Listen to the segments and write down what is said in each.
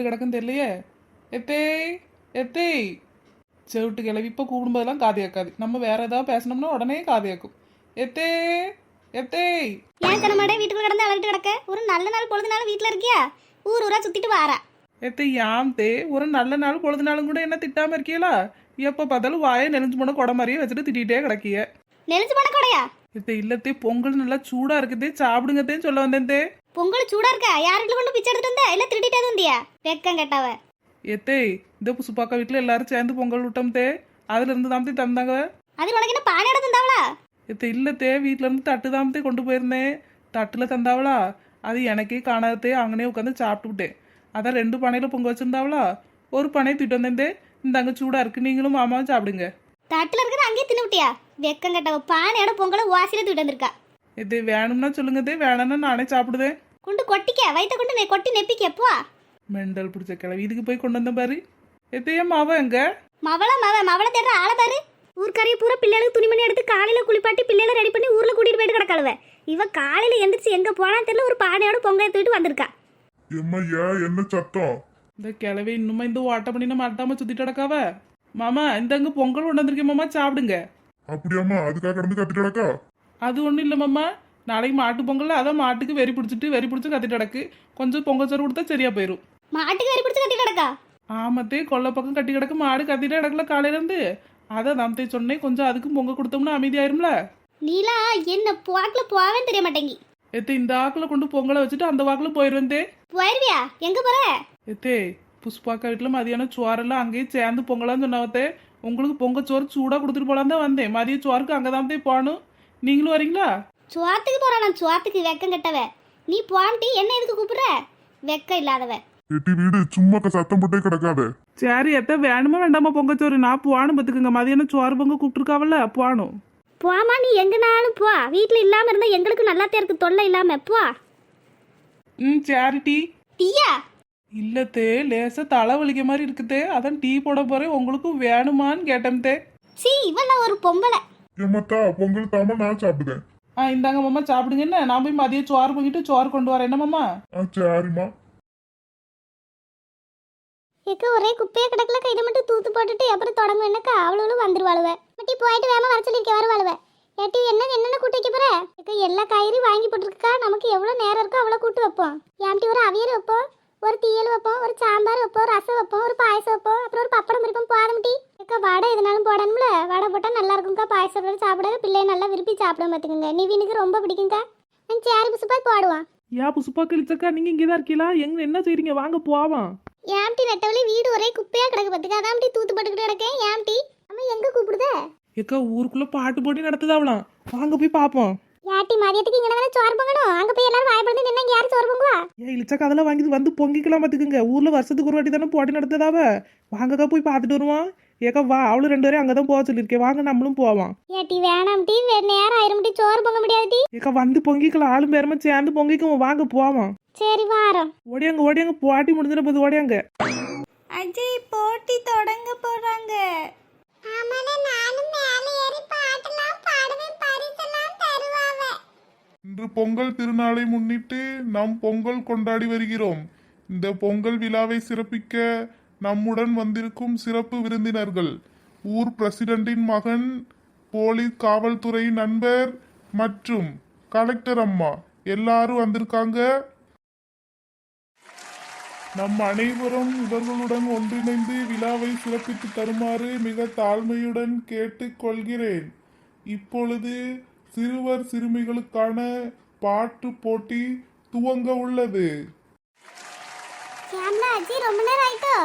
எங்கிட்டு கிடக்குன்னு தெரியலையே? எத்தே எத்தே. செவிட்டு கிளவி இப்போ கூப்பிடும்போதெல்லாம் காது கேட்காது. நம்ம வேற ஏதாவது பேசணும்னா உடனே காது கேட்கும். எத்தே எத்தே. ஏன் கனமாடே வீட்டுக்குள்ள கிடந்து அழகிட்டு கிடக்க? ஒரு நல்ல நாள் பொழுது நாள் வீட்டில் இருக்கியா? ஊர் ஊரா சுத்திட்டு வாரா. எத்தே யாம் தே. ஒரு நல்ல நாள் பொழுது நாளும் கூட என்ன திட்டாம இருக்கீங்களா எப்போ பார்த்தாலும் வாயை நெளிஞ்சு போன குடம் மாதிரியே வச்சுட்டு திட்டிகிட்டே கிடக்கிய. நெலிஞ்சு போன கொடையா? எத்தே இல்லத்தே பொங்கல் நல்லா சூடா இருக்குதே சாப்பிடுங்கத்தேன்னு சொல்ல வந்தேன் பொங்கல் சூடா இருக்கா? யார் வீட்டுல கொண்டு பிச்சை எடுத்துட்டு வந்தா? இல்ல திருடிட்டே வந்தியா? வெக்கம் கெட்டவ எத்தே இந்த புசுப்பாக்கா வீட்டில் எல்லாரும் சேர்ந்து பொங்கல் விட்டோம் தே. அதுல இருந்து தாமத்தே தந்தாங்க. அது உனக்கு என்ன பானை எடுத்து தந்தாவளா? எத்த இல்லத்தே வீட்ல இருந்து தட்டு தாமத்தே கொண்டு போயிருந்தேன். தட்டுல தந்தாவளா? அது எனக்கே காணாதே அங்கனே உட்காந்து சாப்பிட்டுட்டேன் அதான் ரெண்டு பானையில பொங்க வச்சிருந்தாவளா? ஒரு பானையை தூக்கிட்டு வந்தேன் தே. இந்தாங்க சூடா இருக்கு நீங்களும் மாமாவும் சாப்பிடுங்க. தட்டுல இருக்கிறத அங்கேயே தின்னு விட்டியா வெக்கம் கெட்டவ பானையோட பொங்கலை வாசியில தூக்கிட்டு வந்திருக்கா. இது வேணும்னா சொல்லுங்க தே வேணும்னா நானே சாப்பிடுதேன் கொண்டு கொட்டிக்க வயித்த கொண்டு நெ- கொட்டி நெப்பிக்க எப்போ மெண்டல் பிடிச்ச கிளவி இதுக்கு போய் கொண்டு வந்தேன் பாரு. எத்தையே மாவ எங்க? மவள மவ மவள தேடுற ஆளை பாரு. ஊர்க்காரிய பூரா பிள்ளைகளுக்கு துணிமணி எடுத்து காலையில குளிப்பாட்டி பிள்ளைகளை ரெடி பண்ணி ஊர்ல கூட்டிட்டு போயிட்டு கிடக்கழுவ இவ காலையில எந்திரிச்சு எங்க போனான்னு தெரியல ஒரு பானையோட பொங்கல் தூக்கிட்டு வந்திருக்கா. எம்மையா என்ன சத்தம்? இந்த கிளவி இன்னுமா இந்த ஓட்ட பண்ணின மாட்டாம சுத்திட்டு கிடக்காவ. மாமா இந்தாங்க பொங்கல் கொண்டு வந்திருக்கேன் மாமா சாப்பிடுங்க. அப்படியாம்மா அதுக்காக கடந்து கத்திட்டு கிடக்கா? அது ஒன்றும் இல்லை மாமா. நாளைக்கு மாட்டு பொங்கல் அதான் மாட்டுக்கு வெறி பிடிச்சிட்டு வெறி பிடிச்சி கத்திட்டு கிடக்கு. கொஞ்சம் பொங்கல் சோறு கொடுத்தா சரியா போயிடும் மாட்டுக்கு வெறி பிடிச்சு கட்டி கிடக்கா? ஆமத்தே கொல்லை பக்கம் கட்டி கிடக்கு மாடு கத்திட்டே கிடக்கல காலையில இருந்து அதை நாமத்தே சொன்னேன் கொஞ்சம் அதுக்கும் பொங்க கொடுத்தோம்னா அமைதியாயிரும்ல. நீலா என்ன போக்குல போவேன்னு தெரிய மாட்டேங்கி. எத்தே இந்த ஆக்கில் கொண்டு பொங்கலை வச்சுட்டு அந்த வாக்கில் போயிடுவேன் தே. போயிருவியா? எங்க போற? எத்தே புஷ்பாக்கா வீட்டில் மதியானம் சோறெல்லாம் அங்கேயே சேர்ந்து பொங்கலான்னு சொன்னாவத்தே. உங்களுக்கு பொங்க சோறு சூடாக கொடுத்துட்டு போலான்னு தான் வந்தேன். மதிய சோறுக்கு அங்கே தான் போய் போகணும். நீங்களும் வரீங்களா? சுவாத்துக்கு போறான் நான் சுவாத்துக்கு வெக்கம் கெட்டவ நீ போன்ட்டு என்ன எதுக்கு கூப்பிடுற? வெக்கம் இல்லாதவ எட்டி வீடு சும்மா சத்தம் போட்டே கிடக்காத. சரி எத்த வேணுமா வேண்டாமா பொங்கச்சோறு நான் போகணும் பார்த்துக்குங்க மதியானம் சோறு பொங்க கூப்பிட்டுருக்காவல்ல போகணும் போமா நீ எங்கனாலும் போ. வீட்டுல இல்லாம இருந்தா எங்களுக்கு நல்லாத்தே இருக்கு. தொல்லை இல்லாம போ. ம் சேரிட்டி தீயா இல்லத்தே லேசா தலை வலிக்க மாதிரி இருக்குதே அதான் டீ போட போறேன். உங்களுக்கு வேணுமான்னு கேட்டேன் தே சீ இவெல்லாம் ஒரு பொம்பளை. எம்மத்தா பொங்கல் தாம நான் சாப்பிடுவேன். ஆ இந்தாங்க மாமா சாப்பிடுங்க. என்ன? நான் போய் மதியம் சோறு பொங்கிட்டு சோறு கொண்டு வரேன். என்ன மாமா? ஆ சரிம்மா. எக்க ஒரே குப்பையா கிடக்கல கையில மட்டும் தூத்து போட்டுட்டு அப்புறம் தொடங்கும். என்னக்கா? அவளும் வந்துருவாளுவ. மட்டி போயிட்டு வேமா வர சொல்லிருக்க வருவாளுவ. ஏட்டி என்ன என்னென்ன கூட்டு வைக்க போற? எக்க எல்லா காய்கறியும் வாங்கி போட்டுருக்கா நமக்கு எவ்வளவு நேரம் இருக்கோ அவ்வளவு கூட்டு வைப்போம். ஏன்ட்டி ஒரு அவியல் வைப்போம் ஒரு தீயல் வைப்போம் ஒரு சாம்பார் வைப்போம் ரசம் வைப்போம் ஒரு பாயசம் வைப்போம் அப்புறம் ஒரு பப்படம் இருப்போம் போதம்டி எக்கா வடை எதுனாலும் போடணும்ல? வடை போட்டா நல்லா இருக்கும்க்கா பாயசம் போட்டு சாப்பிட பிள்ளைய நல்லா விரும்பி சாப்பிட பார்த்துக்குங்க. நிவினுக்கு ரொம்ப பிடிக்கும்க்கா. நான் சேரி புசுப்பா போடுவான் யா புசுப்பா கிழிச்சக்கா நீங்க இங்கே தான் இருக்கீங்களா எங்க என்ன செய்றீங்க? வாங்க போவோம் ஏம்டி நெட்டவழி வீடு ஒரே குப்பையா கிடக்கு பார்த்துக்க. அதாம்டி தூத்து போட்டுக்கிட்டு கிடக்கேன். ஏம்டி அம்மா எங்க கூப்பிடுதே? ஏக்கா ஊருக்குள்ள பாட்டு போட்டி நடத்துதாவலாம் வாங்க போய் பார்ப்போம் யாட்டி மதியத்துக்கு இங்கே தானே சோறு பொங்கணும்? அங்கே போய் எல்லாரும் வாய்ப்படுத்து நின்னா இங்க யாரும் சோறு பொங்குவா? ஏன் இழிச்சக்கா அதெல்லாம் வாங்கி வந்து பொங்கிக்கலாம் பார்த்துக்குங்க. ஊர்ல வருஷத்துக்கு ஒரு வாட்டி தானே போட்டி நடத்துதாவ வாங்கக்கா போய் பார்த்துட்டு வருவோம். ஏக்கா வா அவளும் ரெண்டு பேரும் அங்கே தான் போக சொல்லியிருக்கேன் வாங்க நம்மளும் போவோம். ஏட்டி வேணாம்டி வே- நேரம் ஆயிரும்டி சோறு பொங்க முடியாதுடி ஏக்கா வந்து பொங்கிக்கலாம். ஆளும் பேருமா சேர்ந்து பொங்கிக்குவோம். வாங்க போவோம். சரி வாரம். ஓடியாங்க ஓடியாங்க. போட்டி முடிஞ்சிட போது ஓடியாங்க. அஜய் போட்டி தொடங்க போறாங்க. இன்று பொங்கல் திருநாளை முன்னிட்டு நாம் பொங்கல் கொண்டாடி வருகிறோம். இந்த பொங்கல் விழாவை சிறப்பிக்க நம்முடன் வந்திருக்கும் சிறப்பு விருந்தினர்கள். ஊர் பிரசிடண்டின் மகன் போலீஸ் காவல்துறை நண்பர் மற்றும் கலெக்டர் அம்மா. எல்லாரும் வந்திருக்காங்க. நம் அனைவரும் இவர்களுடன் ஒன்றிணைந்து விழாவை சிறப்பித்து தருமாறு மிக தாழ்மையுடன் கேட்டுக்கொள்கிறேன். இப்பொழுது சிறுவர் சிறுமிகளுக்கான பாட்டு போட்டி துவங்க உள்ளது. ரொம்ப நேரம் ஆயிட்டோ?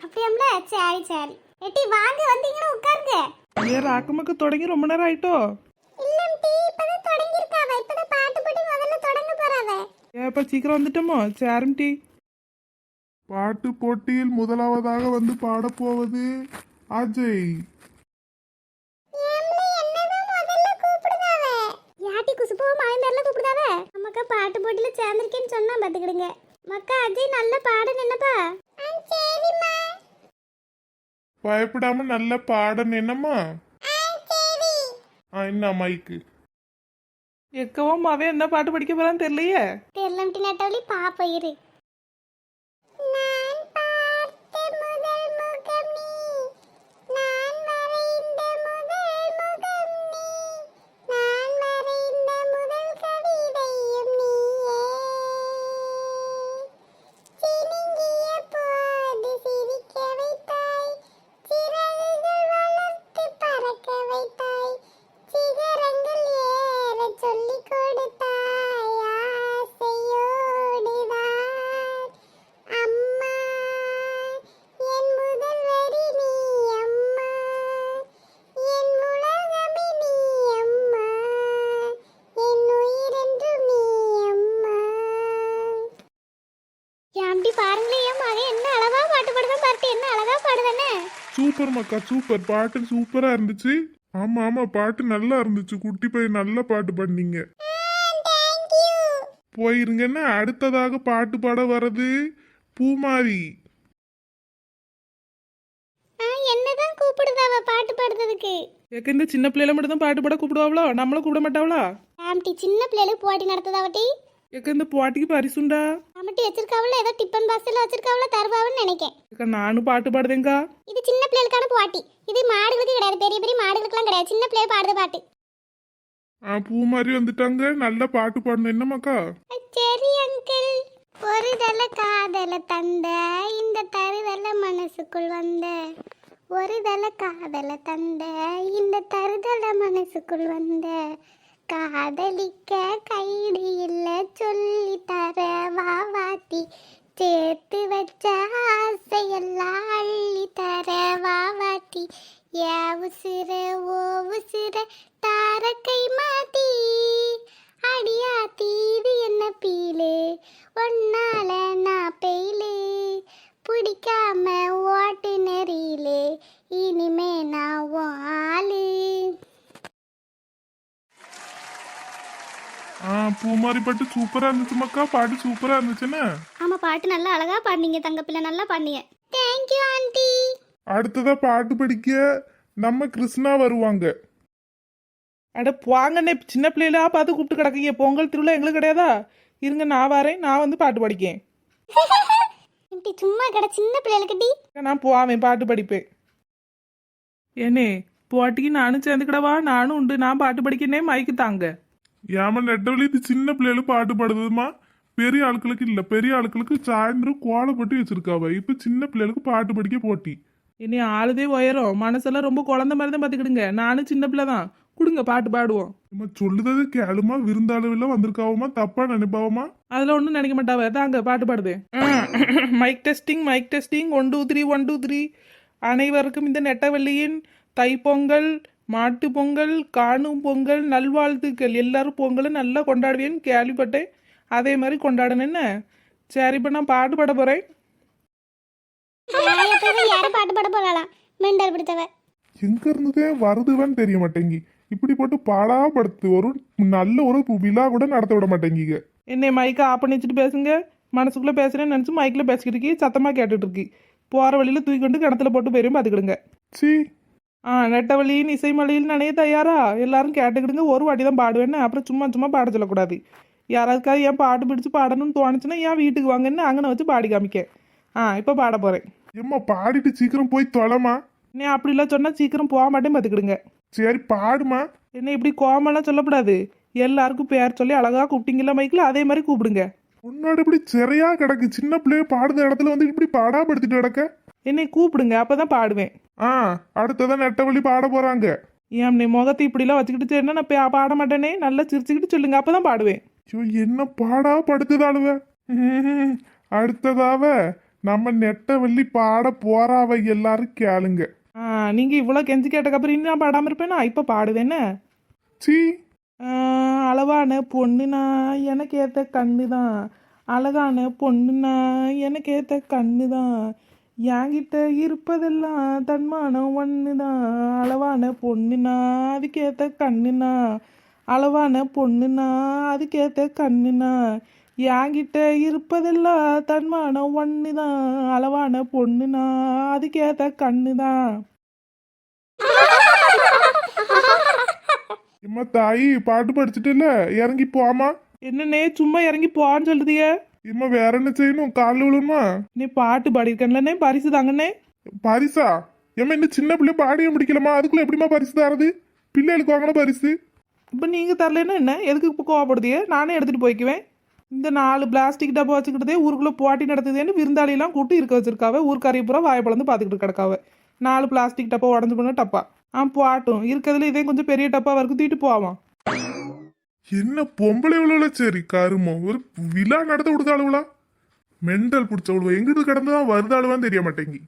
அப்படியாம்ல? சரி சரி. எட்டி வாங்க வந்தீங்கன்னா உட்காருங்க. ராக்கமக்க தொடங்கி ரொம்ப நேரம் ஆயிட்டோ? இல்லம் டீ இப்பதான் தொடங்கி இருக்காவ இப்பதான் பாட்டு போட்டி முதல்ல தொடங்க போறாவ. ஏப்பா சீக்கிரம் வந்துட்டோமோ? சேரம் டீ பாட்டு போட்டியில் முதலாவதாக வந்து பாடப்போவது அஜய். குசுப்போ மாயந்தர்ல கூப்பிடுதாவ அம்மாக்கா பாட்டு போட்டியில சேர்ந்திருக்கேன்னு சொன்னா பாத்துக்கிடுங்க மக்கா அஜய் நல்ல பாடம் என்னப்பா? சரிம்மா. பயப்படாம நல்ல பாடம் என்னம்மா? ஆ, என்ன மைக்கு எக்கவும் அவன் என்ன பாட்டு படிக்க போறான்னு தெரியலையே. தெரியலம்ட்டி நெட்டவழி பாப்ப சூப்பர் மக்கா சூப்பர். பாட்டு சூப்பரா இருந்துச்சு. ஆமா ஆமா பாட்டு நல்லா இருந்துச்சு. குட்டி பையன் நல்ல பாட்டு பண்ணீங்க போயிருங்கன்னா அடுத்ததாக பாட்டு பாட வர்றது பூமாரி. ஆ என்னதான் கூப்பிடுதாவ பாட்டு பாடுறதுக்கு? ஏக்க இந்த சின்ன பிள்ளைல மட்டும் தான் பாட்டு பாட கூப்பிடுவாங்களோ நம்மள கூப்பிட மாட்டாவளா? ஆம்டி சின்ன பிள்ளைகளுக்கு போட்டி நடத்துதாவட்டி ஏக்க இந்த போட்டிக்கு பரிசுண்டா ஆமாட்டி வச்சிருக்காவல ஏதோ டிப்பன் பாக்ஸ்ல வச்சிருக்காவல தருவாவன்னு நினைக்கேன். ஏக்கா நானும் பாட்டு பாடுதேங்க்கா இது சின்ன பிள்ளைகளுக்கான போட்டி. இது மாடுகளுக்கு கிடையாது பெரிய பெரிய மாடுகளுக்குலாம் கிடையாது. சின்ன பிள்ளைய பாடுற பாட்டு. ஆ பூமாரி வந்துட்டாங்க. நல்ல பாட்டு பாடணும். என்னமாக்கா சரி அங்கிள் ஒரு தல காதல தந்த இந்த தருதல மனசுக்குள் வந்த. ஒரு தல காதல தந்த இந்த தருதல மனசுக்குள் வந்த. காதலிக்க கைடு இல்ல சொல்லி தர வாவாத்தி சேர்த்து வச்ச ஆசையெல்லாம் அள்ளி தர வாவாத்தி ஏ உசிர ஓ உசிர கை மாத்தி. அடியா தீது என்ன பீலே? ஒன்னால நான் பெயிலே. பிடிக்காம ஓட்டு நெறியிலே இனிமே நான் உன் ஆளு ஆ பூமாரி பாட்டு சூப்பரா இருந்துச்சு மக்கா. பாட்டு சூப்பரா இருந்துச்சுன்னு ஆமா பாட்டு நல்லா அழகா பாடுனீங்க தங்க பிள்ளை. நல்லா பாடுனீங்க. தேங்க்யூ ஆண்டி அடுத்ததா பாட்டு படிக்க நம்ம கிருஷ்ணா வருவாங்க. அட போங்கண்ணே. சின்ன பிள்ளைகளா பார்த்து கூப்பிட்டு கிடக்கீங்க. பொங்கல் திருவிழா எங்களுக்கு கிடையாதா? இருங்க நான் வரேன். நான் வந்து பாட்டு படிக்கேன். சும்மா கடை சின்ன பிள்ளைகளுக்கு அக்கா, நான் போவேன் பாட்டு படிப்பேன். ஏனே போட்டிக்கு நானும் சேர்ந்துக்கிடவா? நானும் உண்டு. நான் பாட்டு படிக்கனே மைக்கு தாங்க. ஏமா நெட்டவழி இது சின்ன பிள்ளைகளும் பாட்டு பாடுதுமா பெரிய ஆட்களுக்கு இல்ல. பெரிய ஆட்களுக்கு சாயந்தரம் கோலப்பட்டு வச்சிருக்காவ. இப்ப சின்ன பிள்ளைகளுக்கு பாட்டு படிக்க போட்டி. இனி ஆளுதே உயரும். மனசெல்லாம் ரொம்ப குழந்த மாதிரி தான் பார்த்துக்கிடுங்க நானும் சின்ன பிள்ளை தான் கொடுங்க பாட்டு பாடுவோம். நம்ம சொல்லுறது கேளுமா? விருந்தாளவில் வந்திருக்காவமா தப்பா நினைப்பாவமா அதில் ஒன்றும் நினைக்க மாட்டாவ. தாங்க பாட்டு பாடுது. Mic testing mic testing one two three one two three அனைவருக்கும் இந்த நெட்டவள்ளியின் தைப்பொங்கல். மாட்டு பொங்கல் காணும் பொங்கல் நல்வாழ்த்துக்கள். எல்லாரும் பொங்கலை நல்லா கொண்டாடுவேன்னு கேள்விப்பட்டேன். அதே மாதிரி கொண்டாடணும் என்ன? சரி இப்போ நான் பாட்டு பாட போகிறேன் யாரும் பாட்டு பாட போகலாம் மெண்டல் பிடித்தவ. எங்க இருந்ததே வருதுவான்னு தெரிய மாட்டேங்கி. இப்படி போட்டு பாடாப்படுத்து ஒரு நல்ல ஒரு விழா கூட நடத்த விட மாட்டேங்கிங்க என்னை மைக்கை ஆஃப் பண்ணி வச்சுட்டு பேசுங்க. மனசுக்குள்ளே பேசுகிறேன்னு நினச்சி மைக்கில் பேசிக்கிட்டு இருக்கி சத்தமாக கேட்டுட்டு இருக்கி. போகிற வழியில் தூக்கி கொண்டு கிணத்துல போட்டு போயிரும் பார்த்துக்கிடுங்க சீ ஆ நெட்டவழியின் இசைமலையில் நினைய தயாரா? எல்லாரும் கேட்டுக்கிடுங்க ஒரு வாட்டி தான் பாடுவேன்னு. அப்புறம் சும்மா சும்மா பாட சொல்லக்கூடாது. யாராவதுக்காவது ஏன் பாட்டு பிடிச்சு பாடணும்னு தோணுச்சுன்னா ஏன் வீட்டுக்கு வாங்கன்னு அங்கன வச்சு பாடி காமிக்க. ஆ இப்போ பாட போகிறேன் எம்மா பாடிட்டு சீக்கிரம் போய் தொலைமா நீ அப்படிலாம் சொன்னால் சீக்கிரம் போக மாட்டேன் பார்த்துக்கிடுங்க சரி பாடுமா. என்ன இப்படி கோமெல்லாம் சொல்லக்கூடாது. எல்லாருக்கும் பேர் சொல்லி அழகாக கூப்பிட்டீங்களா மைக்கில் அதே மாதிரி கூப்பிடுங்க. உன்னோட இப்படி சிறையா கிடக்கு. சின்ன பிள்ளைய பாடுற இடத்துல வந்து இப்படி பாடாப்படுத்திட்டு கிடக்க? என்னை கூப்பிடுங்க அப்போ தான் பாடுவேன். ஆ அடுத்ததான் நெட்டவழி பாட போறாங்க. ஏன் நீ முகத்தை இப்படிலாம் வச்சுக்கிட்டு சரின்னா நான் பா- பாட மாட்டேனே நல்லா சிரிச்சுக்கிட்டு சொல்லுங்க அப்போ தான் பாடுவேன். ஐயோ என்ன பாடா படுத்துதாளுவ ம்ஹும். அடுத்ததாவ நம்ம நெட்டவள்ளி பாட போறாவ எல்லாரும் கேளுங்க. ஆ நீங்கள் இவ்வளோ கெஞ்சி கேட்டக்கப்புறம் இன்னும் நான் பாடாமல் இருப்பேனா? இப்போ பாடுவேன்னு சீ. ஆ, அளவான பொண்ணுனா எனக்கு ஏத்த கண்ணு தான் அழகான பொண்ணுனா எனக்கு ஏத்த கண்ணு தான் என்கிட்ட இருப்பதெல்லாம் தன்மானம் ஒன்று தான் அளவான பொண்ணுனா அதுக்கேத்த கண்ணுனா? அளவான பொண்ணுனா அதுக்கேத்த கண்ணுனா? என்கிட்ட இருப்பதெல்லாம் தன்மானம் ஒன்று தான் அளவான பொண்ணுனா அதுக்கேத்த கண்ணு தான் இம்மா தாயி பாட்டு படிச்சுட்டுல இறங்கி போமா என்னண்ணே சும்மா இறங்கி போன்னு சொல்லுதியே? இம்மா வேற என்ன செய்யணும்? காலில் விழுமா நீ பாட்டு பாடியிருக்கேன்லண்ணே பரிசு தாங்கண்ணே. பரிசா? ஏம்மா இன்னும் சின்ன பிள்ளை பாடியே முடிக்கலமா அதுக்குள்ள எப்படிம்மா பரிசு தரது? பிள்ளைகளுக்கு வாங்கின பரிசு. இப்போ நீங்கள் தரலன்னா என்ன? எதுக்கு இப்போ கோவப்படுதியே நானே எடுத்துகிட்டு போய்க்குவேன். இந்த நாலு பிளாஸ்டிக் டப்பா வச்சுக்கிட்டதே ஊருக்குள்ளே போட்டி நடத்துதேன்னு விருந்தாளியெல்லாம் கூட்டி இருக்க வச்சிருக்காவ. ஊர்க்காரிய பூரா வாயை பிளந்து பார்த்துக்கிட்டு கிடக்காவ. நாலு பிளாஸ்டிக் டப்பா உடஞ்சு போன டப்பா. ஆ போட்டும். இருக்கிறதுல இதே கொஞ்சம் பெரிய டப்பா வரைக்கும் தூக்கிட்டு போவான் என்ன பொம்பளை இவ்வளோ சரி கருமோ. ஒரு விழா நடத்த விடுதாளுவளா மெண்டல் பிடிச்சவளுவ எங்கிட்டு கிடந்துதான் வருதாளுவான்னு தெரிய மாட்டேங்கி.